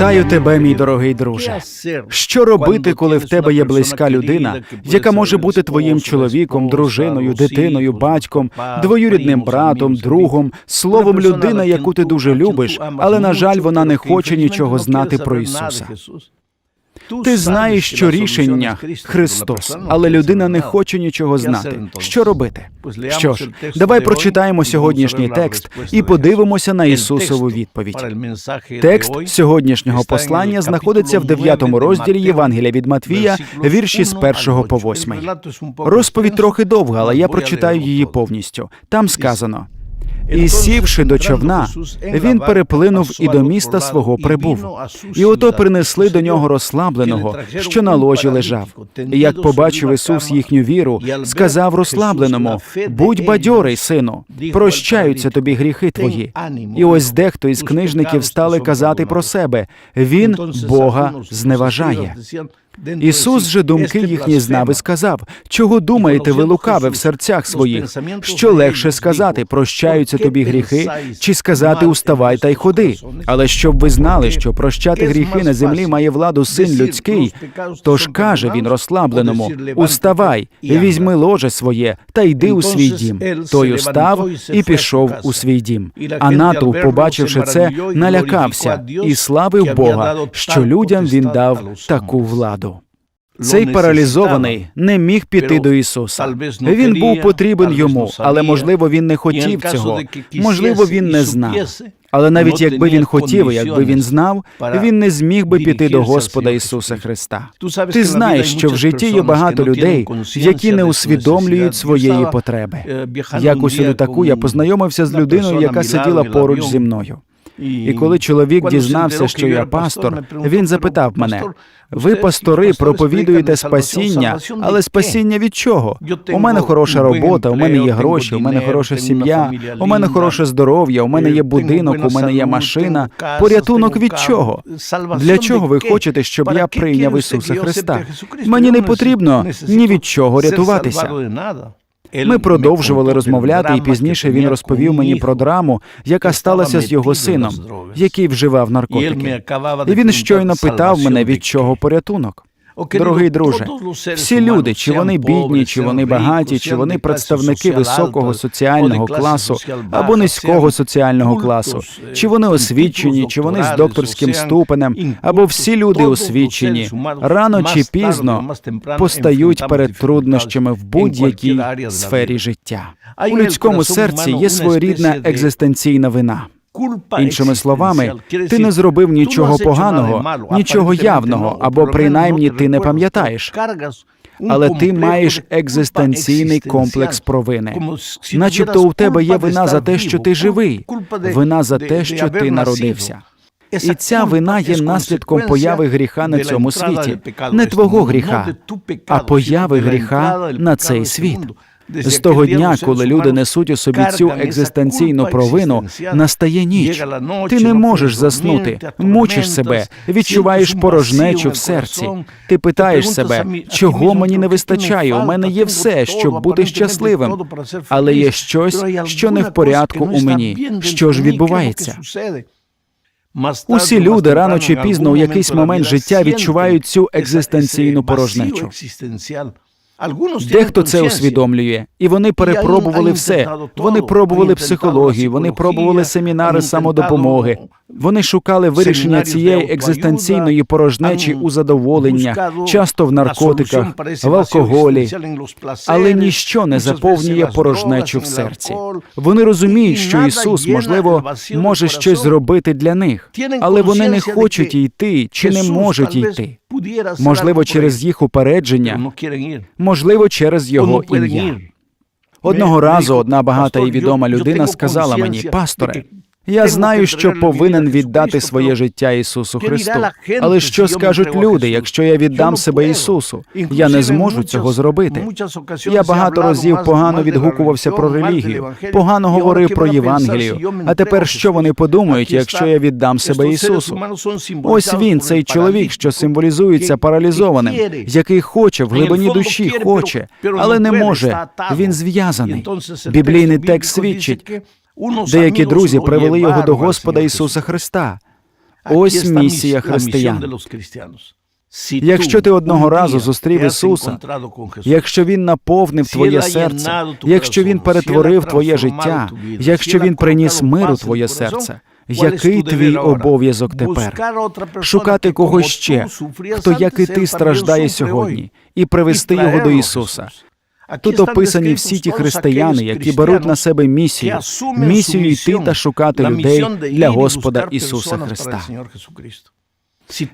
Вітаю тебе, мій дорогий друже. Що робити, коли в тебе є близька людина, яка може бути твоїм чоловіком, дружиною, дитиною, батьком, двоюрідним братом, другом, словом, людина, яку ти дуже любиш, але на жаль, вона не хоче нічого знати про Ісуса. Ти знаєш, що рішення Христос, але людина не хоче нічого знати. Що робити? Що ж, давай прочитаємо сьогоднішній текст і подивимося на Ісусову відповідь. Текст сьогоднішнього послання знаходиться в 9 розділі Євангелія від Матвія, вірші з 1 по 8. Розповідь трохи довга, але я прочитаю її повністю. Там сказано. І сівши до човна, він переплинув і до міста свого прибув. І ото принесли до нього розслабленого, що на ложі лежав. І як побачив Ісус їхню віру, сказав розслабленому: будь бадьорий, сину, прощаються тобі гріхи твої. І ось дехто із книжників стали казати про себе: Він Бога зневажає. Ісус же думки їхні знав і сказав: чого думаєте ви лукаве в серцях своїх? Що легше сказати, прощаються тобі гріхи, чи сказати уставай та й ходи? Але щоб ви знали, що прощати гріхи на землі має владу син людський, тож каже він розслабленому: Уставай, візьми ложе своє та йди у свій дім. Той устав і пішов у свій дім. А натовп, побачивши це, налякався і славив Бога, що людям він дав таку владу. Цей паралізований не міг піти до Ісуса. Він був потрібен йому, але можливо він не хотів цього. Можливо, він не знав. Але навіть якби він хотів, якби він знав, він не зміг би піти до Господа Ісуса Христа. Ти знаєш, що в житті є багато людей, які не усвідомлюють своєї потреби. Якось у літаку я познайомився з людиною, яка сиділа поруч зі мною. І коли чоловік дізнався, що я пастор, він запитав мене: ви, пастори, проповідуєте спасіння, але спасіння від чого? У мене хороша робота, у мене є гроші, у мене хороша сім'я, у мене хороше здоров'я, у мене є будинок, у мене є машина. Порятунок від чого? Для чого ви хочете, щоб я прийняв Ісуса Христа? Мені не потрібно ні від чого рятуватися. Ми продовжували розмовляти, і пізніше він розповів мені про драму, яка сталася з його сином, який вживав наркотики. І він щойно питав мене, від чого порятунок. Дорогий друже, всі люди, чи вони бідні, чи вони багаті, чи вони представники високого соціального класу або низького соціального класу, чи вони освічені, чи вони з докторським ступенем, або всі люди освічені, рано чи пізно постають перед труднощами в будь-якій сфері життя. У людському серці є своєрідна екзистенційна вина. Іншими словами, ти не зробив нічого поганого, нічого явного, або принаймні ти не пам'ятаєш. Але ти маєш екзистенційний комплекс провини. Начебто у тебе є вина за те, що ти живий, вина за те, що ти народився. І ця вина є наслідком появи гріха на цьому світі, не твого гріха, а появи гріха на цей світ. З того дня, коли люди несуть у собі цю екзистенційну провину, настає ніч. Ти не можеш заснути, мучиш себе, відчуваєш порожнечу в серці. Ти питаєш себе, чого мені не вистачає? У мене є все, щоб бути щасливим, але є щось, що не в порядку у мені. Що ж відбувається? Усі люди рано чи пізно у якийсь момент життя відчувають цю екзистенційну порожнечу. Дехто це усвідомлює, і вони перепробували все. Вони пробували психологію, вони пробували семінари самодопомоги. Вони шукали вирішення цієї екзистенційної порожнечі у задоволеннях, часто в наркотиках, в алкоголі. Але ніщо не заповнює порожнечу в серці. Вони розуміють, що Ісус, можливо, може щось зробити для них, але вони не хочуть йти чи не можуть йти. Можливо, через їх упередження, можливо, через його ім'я. Одного разу одна багата і відома людина сказала мені, пасторе, я знаю, що повинен віддати своє життя Ісусу Христу. Але що скажуть люди, якщо я віддам себе Ісусу? Я не зможу цього зробити. Я багато разів погано відгукувався про релігію, погано говорив про Євангелію. А тепер що вони подумають, якщо я віддам себе Ісусу? Ось він, цей чоловік, що символізується паралізованим, який хоче в глибині душі, хоче, але не може. Він зв'язаний. Біблійний текст свідчить. Деякі друзі привели його до Господа Ісуса Христа. Ось місія християн. Якщо ти одного разу зустрів Ісуса, якщо Він наповнив твоє серце, якщо Він перетворив твоє життя, якщо Він приніс мир у твоє серце, який твій обов'язок тепер? Шукати когось ще, хто, як і ти, страждає сьогодні, і привести його до Ісуса. Тут описані всі ті християни, які беруть на себе місію, місію йти та шукати людей для Господа Ісуса Христа.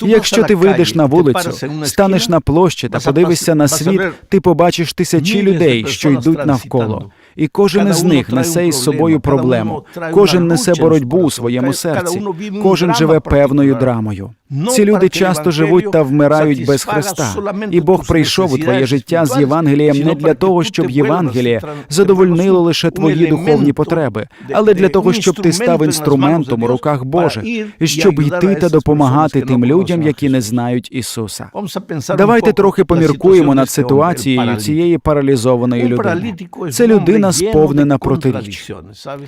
Якщо ти вийдеш на вулицю, станеш на площі та подивишся на світ, ти побачиш тисячі людей, що йдуть навколо, і кожен із них несе із собою проблему. Кожен несе боротьбу у своєму серці, кожен живе певною драмою. Ці люди часто живуть та вмирають без Христа, і Бог прийшов у твоє життя з Євангелієм не для того, щоб Євангеліє задовольнило лише твої духовні потреби, але для того, щоб ти став інструментом у руках Божих, і щоб йти та допомагати тим людям, які не знають Ісуса. Давайте трохи поміркуємо над ситуацією цієї паралізованої людини. Це людина сповнена протиріч.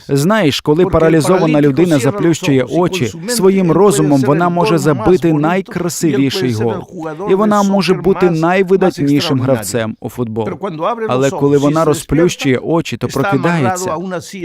Знаєш, коли паралізована людина заплющує очі, своїм розумом вона може забити найкрасивіший гол, і вона може бути найвидатнішим гравцем у футбол. Але коли вона розплющує очі, то прокидається.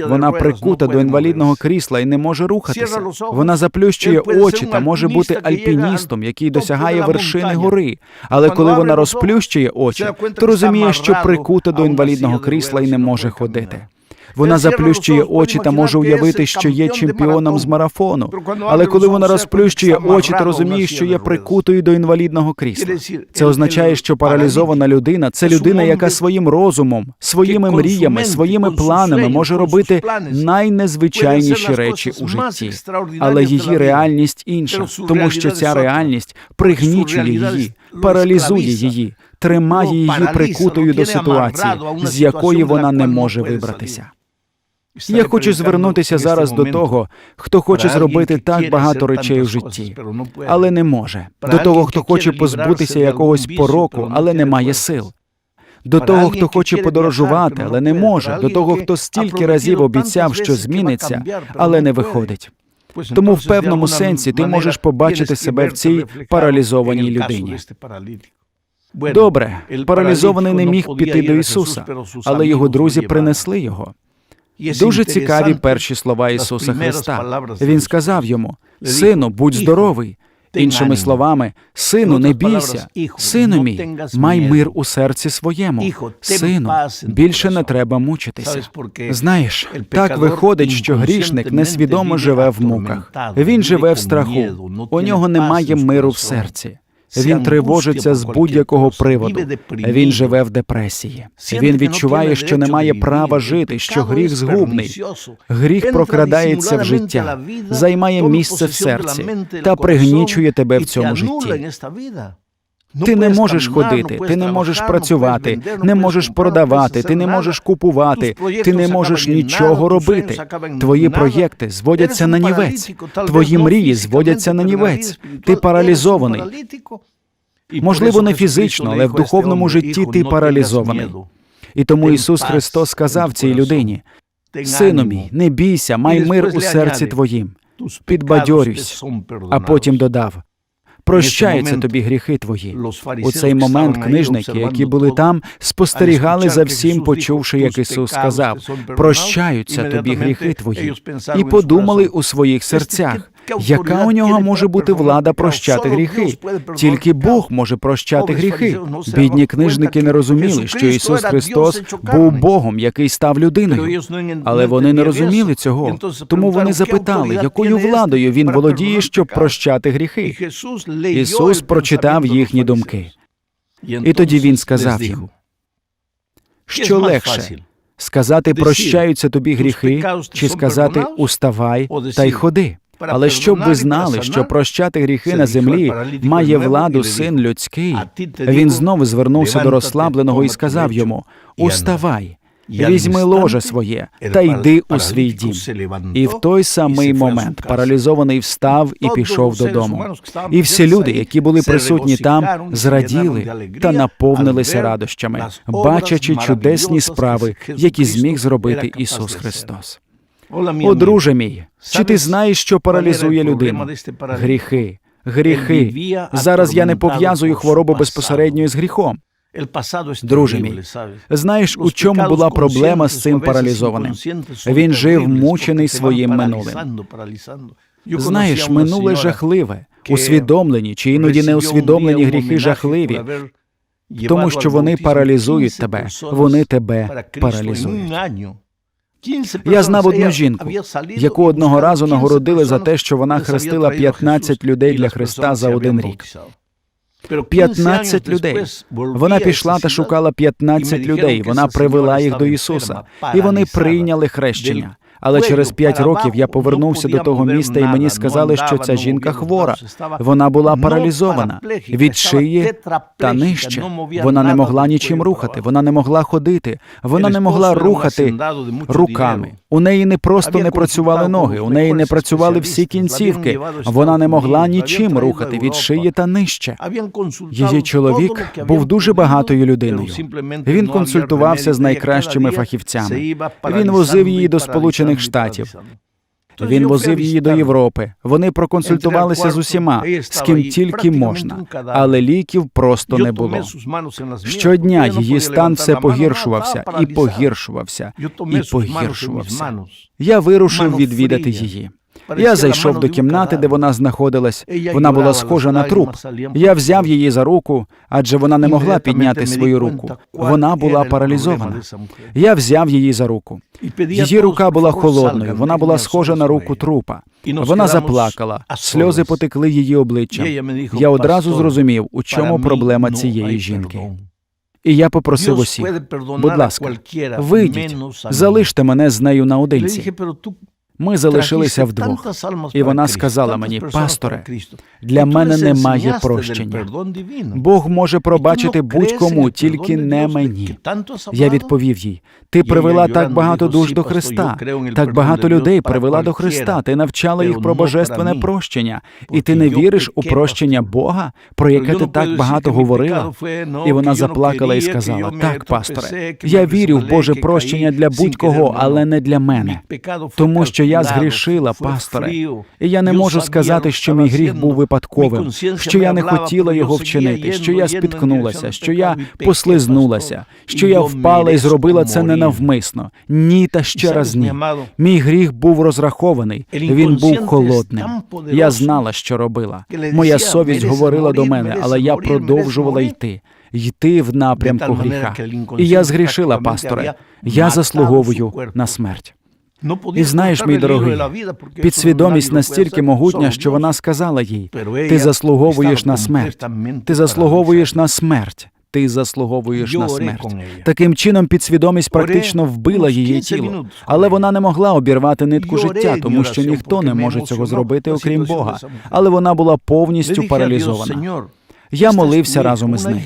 Вона прикута до інвалідного крісла і не може рухатися. Вона заплющує очі та може бути альпіністом, який досягає вершини гори. Але коли вона розплющує очі, то розуміє, що прикута до інвалідного крісла і не може ходити. Вона заплющує очі та може уявити, що є чемпіоном з марафону. Але коли вона розплющує очі, то розуміє, що є прикутою до інвалідного крісла. Це означає, що паралізована людина це людина, яка своїм розумом, своїми мріями, своїми планами може робити найнезвичайніші речі у житті. Але її реальність інша, тому що ця реальність пригнічує її, паралізує її, тримає її прикутою до ситуації, з якої вона не може вибратися. Я хочу звернутися зараз до того, хто хоче зробити так багато речей у житті, але не може. До того, хто хоче позбутися якогось пороку, але не має сил. До того, хто хоче подорожувати, але не може. До того, хто стільки разів обіцяв, що зміниться, але не виходить. Тому в певному сенсі ти можеш побачити себе в цій паралізованій людині. Добре, паралізований не міг піти до Ісуса, але його друзі принесли його. Дуже цікаві перші слова Ісуса Христа. Він сказав йому: Сину, будь здоровий. Іншими словами, сину, не бійся, сину мій, май мир у серці своєму. Сину, більше не треба мучитися. Знаєш, так виходить, що грішник несвідомо живе в муках. Він живе в страху. У нього немає миру в серці. Він тривожиться з будь-якого приводу. Він живе в депресії. Він відчуває, що не має права жити, що гріх згубний. Гріх прокрадається в життя, займає місце в серці та пригнічує тебе в цьому житті. Ти не можеш ходити, ти не можеш працювати, не можеш продавати, ти не можеш купувати, ти не можеш нічого робити. Твої проєкти зводяться на нівець, твої мрії зводяться на нівець. Ти паралізований. Можливо, не фізично, але в духовному житті ти паралізований. І тому Ісус Христос сказав цій людині: Сину мій, не бійся, май мир у серці твоїм, підбадьорюйся. А потім додав. Прощаються тобі гріхи твої. У цей момент книжники, які були там, спостерігали за всім, почувши, як Ісус сказав: прощаються тобі гріхи твої, і подумали у своїх серцях. Яка у нього може бути влада прощати гріхи? Тільки Бог може прощати гріхи. Бідні книжники не розуміли, що Ісус Христос був Богом, який став людиною. Але вони не розуміли цього. Тому вони запитали, якою владою він володіє, щоб прощати гріхи. Ісус прочитав їхні думки. І тоді він сказав їм, що легше сказати прощаються тобі гріхи, чи сказати уставай та й ходи. Але щоб ви знали, що прощати гріхи на землі має владу син людський, він знову звернувся до розслабленого і сказав йому: Уставай, візьми ложе своє та йди у свій дім. І в той самий момент паралізований встав і пішов додому. І всі люди, які були присутні там, зраділи та наповнилися радощами, бачачи чудесні справи, які зміг зробити Ісус Христос. О, друже мій, чи ти знаєш, що паралізує людину? Гріхи, гріхи. Зараз я не пов'язую хворобу безпосередньо з гріхом. Друже мій, Знаєш, у чому була проблема з цим паралізованим? Він жив мучений своїм минулим. Знаєш, минуле жахливе, усвідомлені чи іноді неусвідомлені гріхи жахливі, тому що вони паралізують тебе, вони тебе паралізують. Я знав одну жінку, яку одного разу нагородили за те, що вона хрестила 15 людей для Христа за один рік. 15 людей. Вона пішла та шукала 15 людей. Вона привела їх до Ісуса, і вони прийняли хрещення. Але через п'ять років я повернувся до того міста, і мені сказали, що ця жінка хвора. Вона була паралізована від шиї та нижче. Вона не могла нічим рухати. Вона не могла ходити. Вона не могла рухати руками. У неї не просто не працювали ноги, у неї не працювали всі кінцівки. Вона не могла нічим рухати від шиї та нижче. Її чоловік був дуже багатою людиною. Він консультувався з найкращими фахівцями. Він возив її до Сполучених Штатів. Він возив її до Європи. Вони проконсультувалися з усіма, з ким тільки можна, але ліків просто не було. Щодня її стан все погіршувався і погіршувався, і погіршувався. Я вирушив відвідати її. Я зайшов до кімнати, де вона знаходилась. Вона була схожа на труп. Я взяв її за руку, адже вона не могла підняти свою руку. Вона була паралізована. Я взяв її за руку. Її рука була холодною. Вона була схожа на руку трупа. Вона заплакала, сльози потекли її обличчям. Я одразу зрозумів, у чому проблема цієї жінки. І я попросив усіх, будь ласка, вийдіть, залиште мене з нею наодинці. Ми залишилися вдвох. І вона сказала мені, пасторе, для мене немає прощення. Бог може пробачити будь-кому, тільки не мені. Я відповів їй: ти привела так багато душ до Христа, так багато людей привела до Христа. Ти навчала їх про божественне прощення, і ти не віриш у прощення Бога, про яке ти так багато говорила. І вона заплакала і сказала: Так, пасторе, я вірю в Боже прощення для будь-кого, але не для мене. Тому що я згрішила, пасторе, і я не можу сказати, що мій гріх був випадковим, що я не хотіла його вчинити, що я спіткнулася, що я послизнулася, що я впала і зробила це ненавмисно. Ні, та ще раз ні. Мій гріх був розрахований, він був холодним. Я знала, що робила. Моя совість говорила до мене, але я продовжувала йти. Йти в напрямку гріха. І я згрішила, пасторе. Я заслуговую на смерть. І знаєш, мій дорогий, підсвідомість настільки могутня, що вона сказала їй: ти заслуговуєш на смерть, ти заслуговуєш на смерть. Ти заслуговуєш на смерть. Таким чином, підсвідомість практично вбила її тіло, але вона не могла обірвати нитку життя, тому що ніхто не може цього зробити, окрім Бога. Але вона була повністю паралізована. Я молився разом із нею.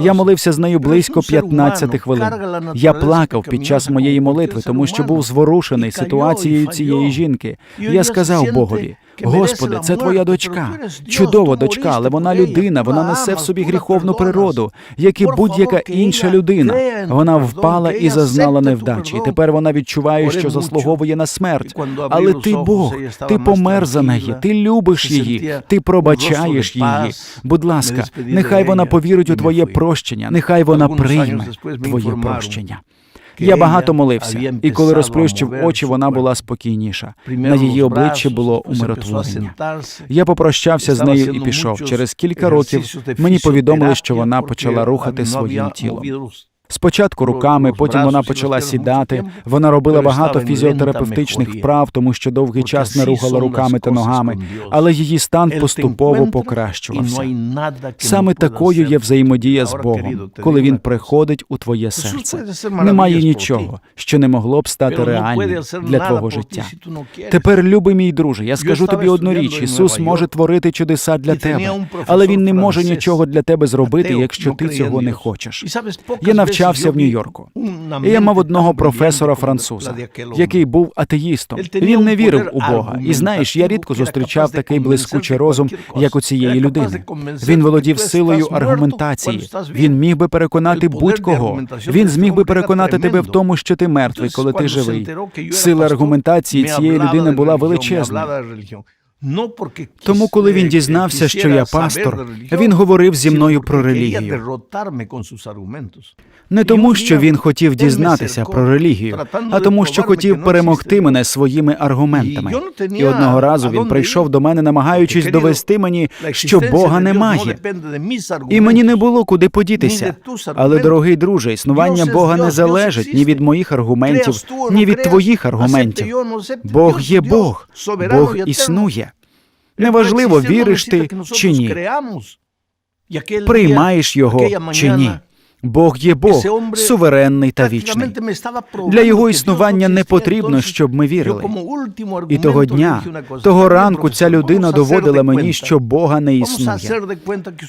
Я молився з нею близько 15 хвилин. Я плакав під час моєї молитви, тому що був зворушений ситуацією цієї жінки. Я сказав Богові: Господи, це твоя дочка, чудова дочка, але вона людина, вона несе в собі гріховну природу, як і будь-яка інша людина. Вона впала і зазнала невдачі. Тепер вона відчуває, що заслуговує на смерть. Але ти Бог, ти помер за неї, ти любиш її, ти пробачаєш її. Будь ласка, нехай вона повірить у твоє прощення, нехай вона прийме твоє прощення. Я багато молився, і коли розплющив очі, вона була спокійніша. На її обличчі було умиротворення. Я попрощався з нею і пішов. Через кілька років мені повідомили, що вона почала рухати своїм тілом. Спочатку руками, потім вона почала сідати. Вона робила багато фізіотерапевтичних вправ, тому що довгий час не рухала руками та ногами, але її стан поступово покращувався. Саме такою є взаємодія з Богом, коли він приходить у твоє серце. Немає нічого, що не могло б стати реальним для твого життя. Тепер, любий мій друже, я скажу тобі одну річ: Ісус може творити чудеса для тебе, але він не може нічого для тебе зробити, якщо ти цього не хочеш. Я навчав навчався в Нью-Йорку. І я мав одного професора француза, який був атеїстом. Він не вірив у Бога. І знаєш, я рідко зустрічав такий блискучий розум, як у цієї людини. Він володів силою аргументації. Він міг би переконати будь-кого. Він зміг би переконати тебе в тому, що ти мертвий, коли ти живий. Сила аргументації цієї людини була величезною. Тому, коли він дізнався, що я пастор, він говорив зі мною про релігію. Не тому, що він хотів дізнатися про релігію, а тому, що хотів перемогти мене своїми аргументами. І одного разу він прийшов до мене, намагаючись довести мені, що Бога немає. І мені не було куди подітися. Але, дорогий друже, існування Бога не залежить ні від моїх аргументів, ні від твоїх аргументів. Бог є Бог, Бог існує. Неважливо, віриш ти чи ні, приймаєш його чи ні. Бог є Бог, суверенний та вічний. Для його існування не потрібно, щоб ми вірили. І того дня, того ранку, ця людина доводила мені, що Бога не існує.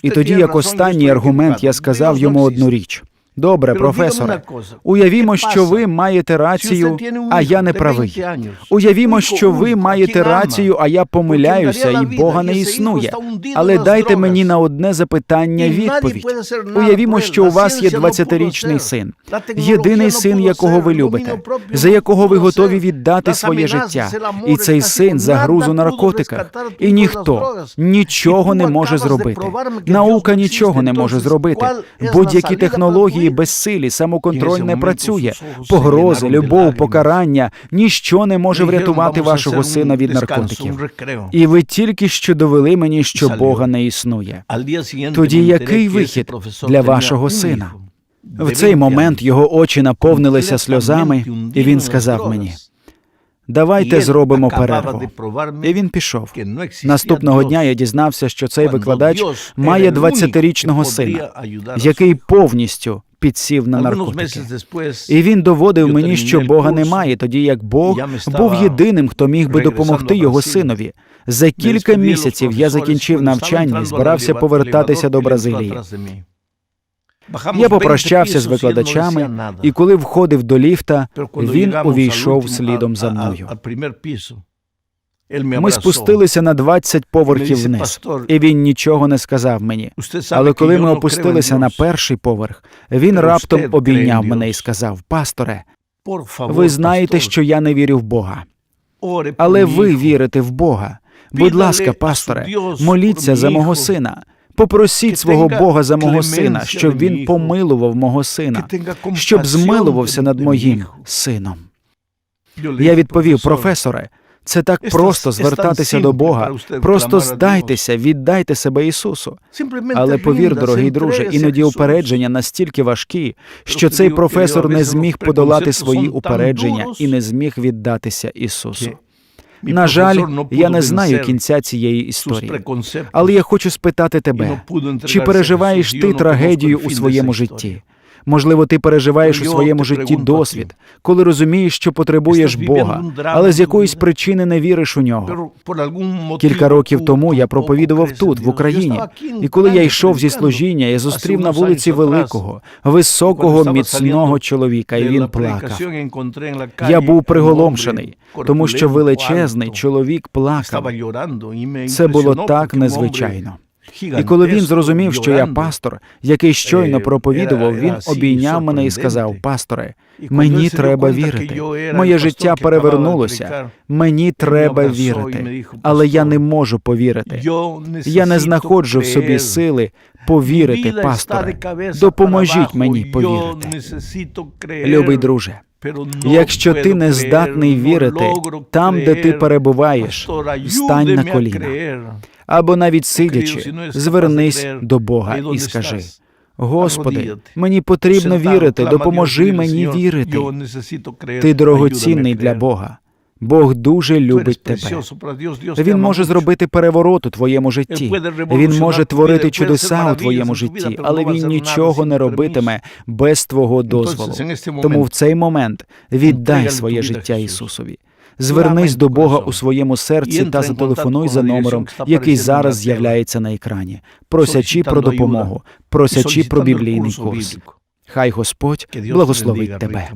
І тоді, як останній аргумент, я сказав йому одну річ. Добре, професоре, уявімо, що ви маєте рацію, а я не правий. Уявімо, що ви маєте рацію, а я помиляюся, і Бога не існує. Але дайте мені на одне запитання відповідь. Уявімо, що у вас є 20-річний син, єдиний син, якого ви любите, за якого ви готові віддати своє життя. І цей син загруз у наркотиках, і ніхто нічого не може зробити. Наука нічого не може зробити. Будь-які технології безсилі, самоконтроль не працює. Погрози, любов, покарання ніщо не може врятувати вашого сина від наркотиків. І ви тільки що довели мені, що Бога не існує. Тоді який вихід для вашого сина? В цей момент його очі наповнилися сльозами, і він сказав мені: Давайте зробимо перерву. І він пішов. Наступного дня я дізнався, що цей викладач має 20-річного сина, який повністю підсів на наркотики. І він доводив мені, що Бога немає, тоді як Бог був єдиним, хто міг би допомогти його синові. За кілька місяців я закінчив навчання і збирався повертатися до Бразилії. Я попрощався з викладачами, і коли входив до ліфта, він увійшов слідом за мною. Ми спустилися на 20 поверхів вниз, і він нічого не сказав мені. Але коли ми опустилися на перший поверх, він раптом обійняв мене і сказав: Пасторе, ви знаєте, що я не вірю в Бога, але ви вірите в Бога. Будь ласка, пасторе, моліться за мого сина. Попросіть свого Бога за мого сина, щоб він помилував мого сина, щоб змилувався над моїм сином. Я відповів, професоре, це так просто звертатися до Бога. Просто здайтеся, віддайте себе Ісусу. Але повір, дорогий друже, іноді упередження настільки важкі, що цей професор не зміг подолати свої упередження і не зміг віддатися Ісусу. На жаль, я не знаю кінця цієї історії. Але я хочу спитати тебе, чи переживаєш ти трагедію у своєму житті? Можливо, ти переживаєш у своєму житті досвід, коли розумієш, що потребуєш Бога, але з якоїсь причини не віриш у нього. Кілька років тому я проповідував тут, в Україні, і коли я йшов зі служіння, я зустрів на вулиці великого, високого, міцного чоловіка, і він плакав. Я був приголомшений, тому що величезний чоловік плакав. Це було так незвичайно. І коли він зрозумів, що я пастор, який щойно проповідував, він обійняв мене і сказав: Пасторе, мені треба вірити. Моє життя перевернулося. Мені треба вірити, але я не можу повірити. Я не знаходжу в собі сили повірити, пасторе. Допоможіть мені повірити. Любий друже. Якщо ти не здатний вірити там, де ти перебуваєш, стань на коліна. Або навіть сидячи, звернись до Бога і скажи: Господи, мені потрібно вірити, допоможи мені вірити. Ти дорогоцінний для Бога. Бог дуже любить тебе. Він може зробити переворот у твоєму житті. Він може творити чудеса у твоєму житті, але він нічого не робитиме без твого дозволу. Тому в цей момент віддай своє життя Ісусові. Звернись до Бога у своєму серці та зателефонуй за номером, який зараз з'являється на екрані, просячи про допомогу, просячи про біблійний курс. Хай Господь благословить тебе.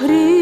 Гріх